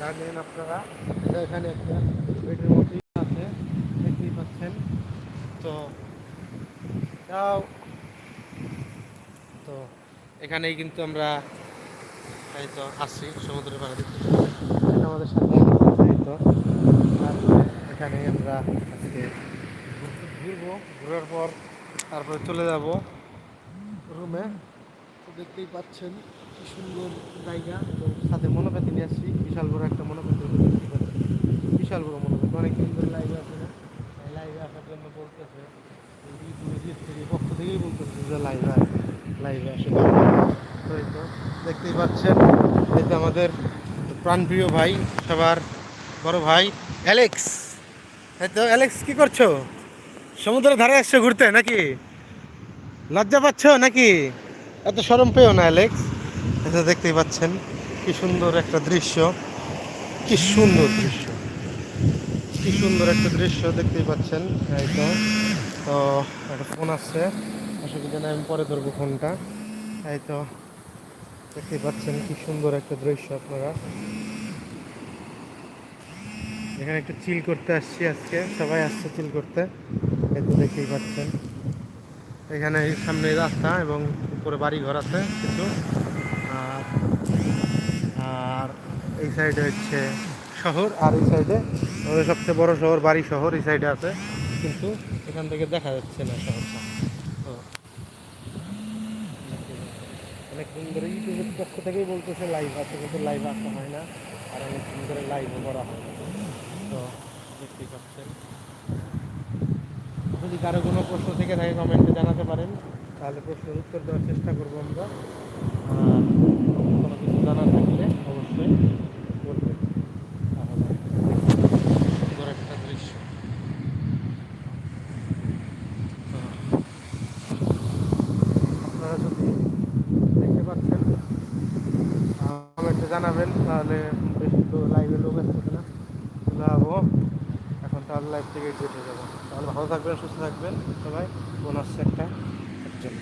জানেন আপনারা। এখানে একটা বেডের মতোই আছে, দেখতেই পাচ্ছেন। তো তাও তো এখানেই কিন্তু আমরা এই তো আসছি সমুদ্রের পাড়ে দেখতে আমাদের সাথে এই তো। এখানে আমরা আজকে ঘুরবো। ঘোরার পর তারপরে চলে যাব রুমে। দেখতেই পাচ্ছেন কি সুন্দর জায়গা এবং সাথে মনোপ্যাথি নিয়ে আসছি। বিশাল বড় একটা মনোপ্যাথি বিশাল বড় মনোপ্যাথি অনেক দিন লাইভে আসে না লাইভে আসার জন্য পক্ষ থেকেই বলতেছে যে লাইভে আসে। লাইভে তো দেখতেই পাচ্ছেন তো আমাদের প্রাণপ্রিয় ভাই, সবার বড় ভাই অ্যালেক্স এই তো অ্যালেক্স কি করছ? সমুদ্রের ধারে আসছো ঘুরতে নাকি? লজ্জা পাচ্ছ নাকি? এত সরম পেও না অ্যালেক্স এটা দেখতেই পাচ্ছেন, কি সুন্দর একটা দৃশ্য, কি সুন্দর দৃশ্য, কি সুন্দর একটা দৃশ্য দেখতেই পাচ্ছেন, এই তো তো একটা ফোন আসছে অসুবিধা নেই আমি পরে ধরবো ফোনটা, এই তো, দেখতেই পাচ্ছেন কি সুন্দর একটা দৃশ্য আপনারা। এখানে একটু চিল করতে আসছি আজকে, সবাই আসছে চিল করতে, এই তো দেখতেই পাচ্ছেন। এখানে সামনে রাস্তা এবং উপরে বাড়ি ঘর আছে, কিছু। আর আর এই সাইডে হচ্ছে শহর, আর এই সাইডে আমাদের সবচেয়ে বড় শহর বাড়ি শহর এই সাইডে আছে। কিন্তু এখান থেকে দেখা যাচ্ছে না শহরটা। তো অনেকদিন ধরে ইউটিউবের পক্ষ থেকেই বলতেছে লাইভ আছে, কিন্তু লাইভ আসা হয় না, আর অনেকদিন ধরে লাইভও করা হয় তো দেখতেই পাচ্ছেন। যদি কারও কোনো প্রশ্ন থেকে থাকে কমেন্টে জানাতে পারেন। তাহলে প্রশ্নের উত্তর দেওয়ার চেষ্টা করব আমরা। আর জানার থাকলে অবশ্যই একটা দৃশ্য। আপনারা যদি দেখতে জানাবেন, তাহলে বেশি তো লাইভে লোক আসতেছে না চলে যাব এখন তাহলে লাইভ থেকে কেটে যাব। তাহলে ভালো থাকবেন, সুস্থ থাকবেন। সবাই বোন আসছে একটা একজন।